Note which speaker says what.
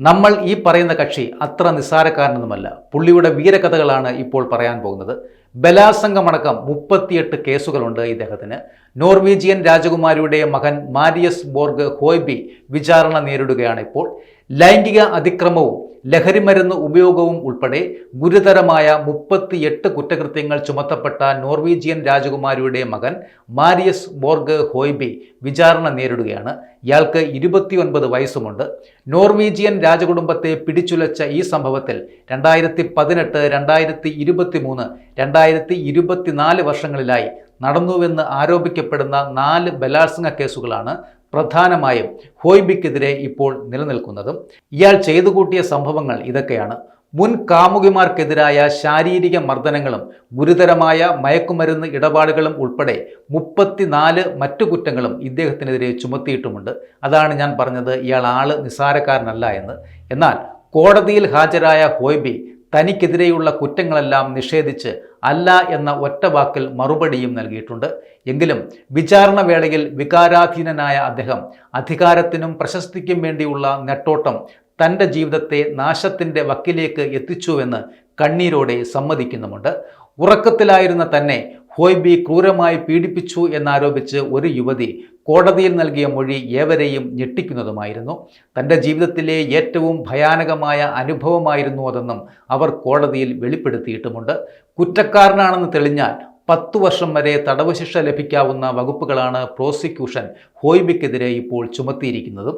Speaker 1: നമ്മൾ ഈ പറയുന്ന കക്ഷി അത്ര നിസ്സാരക്കാരനൊന്നുമല്ല. പുള്ളിയുടെ വീരകഥകളാണ് ഇപ്പോൾ പറയാൻ പോകുന്നത്. ബലാസംഗമടക്കം മുപ്പത്തിയെട്ട് കേസുകളുണ്ട് ഇദ്ദേഹത്തിന്. നോർവീജിയൻ രാജകുമാരിയുടെ മകൻ മാരിയസ് ബോർഗ് ഹോയ്ബി വിചാരണ നേരിടുകയാണ് ഇപ്പോൾ. ലൈംഗിക അതിക്രമവും ലഹരിമരുന്ന് ഉപയോഗവും ഉൾപ്പെടെ ഗുരുതരമായ മുപ്പത്തിയെട്ട് കുറ്റകൃത്യങ്ങൾ ചുമത്തപ്പെട്ട നോർവീജിയൻ രാജകുമാരിയുടെ മകൻ മാരിയസ് ബോർഗ് ഹോയ്ബി വിചാരണ നേരിടുകയാണ്. ഇയാൾക്ക് ഇരുപത്തിയൊൻപത് വയസ്സുമുണ്ട്. നോർവീജിയൻ രാജകുടുംബത്തെ പിടിച്ചുലച്ച ഈ സംഭവത്തിൽ രണ്ടായിരത്തി പതിനെട്ട് രണ്ടായിരത്തി ഇരുപത്തി മൂന്ന് രണ്ടായിരത്തി ഇരുപത്തിനാല് വർഷങ്ങളിലായി നടന്നുവെന്ന് ആരോപിക്കപ്പെടുന്ന നാല് ബലാത്സംഗ കേസുകളാണ് പ്രധാനമായും ഹോയ്ബിക്കെതിരെ ഇപ്പോൾ നിലനിൽക്കുന്നതും ഇയാൾ ചെയ്തു കൂട്ടിയ സംഭവങ്ങൾ ഇതൊക്കെയാണ്. മുൻ കാമുകിമാർക്കെതിരായ ശാരീരിക മർദ്ദനങ്ങളും ഗുരുതരമായ മയക്കുമരുന്ന് ഇടപാടുകളും ഉൾപ്പെടെ മുപ്പത്തിനാല് മറ്റു കുറ്റങ്ങളും ഇദ്ദേഹത്തിനെതിരെ ചുമത്തിയിട്ടുമുണ്ട്. അതാണ് ഞാൻ പറഞ്ഞത് ഇയാൾ ആൾ നിസ്സാരക്കാരനല്ല എന്ന്. എന്നാൽ കോടതിയിൽ ഹാജരായ ഹോയ്ബി തനിക്കെതിരെയുള്ള കുറ്റങ്ങളെല്ലാം നിഷേധിച്ച് അല്ല എന്ന ഒറ്റ വാക്കിൽ മറുപടിയും നൽകിയിട്ടുണ്ട്. എങ്കിലും വിചാരണ വേളയിൽ വികാരാധീനനായ അദ്ദേഹം അധികാരത്തിനും പ്രശസ്തിക്കും വേണ്ടിയുള്ള നെട്ടോട്ടം തന്റെ ജീവിതത്തെ നാശത്തിന്റെ വക്കിലേക്ക് എത്തിച്ചുവെന്ന് കണ്ണീരോടെ സമ്മതിക്കുന്നുമുണ്ട്. ഉറക്കത്തിലായിരുന്ന തന്നെ ഹോയ്ബി ക്രൂരമായി പീഡിപ്പിച്ചു എന്നാരോപിച്ച് ഒരു യുവതി കോടതിയിൽ നൽകിയ മൊഴി ഏവരെയും ഞെട്ടിക്കുന്നതുമായിരുന്നു. തന്റെ ജീവിതത്തിലെ ഏറ്റവും ഭയാനകമായ അനുഭവമായിരുന്നു അതെന്നും അവർ കോടതിയിൽ വെളിപ്പെടുത്തിയിട്ടുമുണ്ട്. കുറ്റക്കാരനാണെന്ന് തെളിഞ്ഞാൽ പത്തു വർഷം വരെ തടവ് ശിക്ഷ ലഭിക്കാവുന്ന വകുപ്പുകളാണ് പ്രോസിക്യൂഷൻ ഹോയ്ബിക്കെതിരെ ഇപ്പോൾ ചുമത്തിയിരിക്കുന്നതും.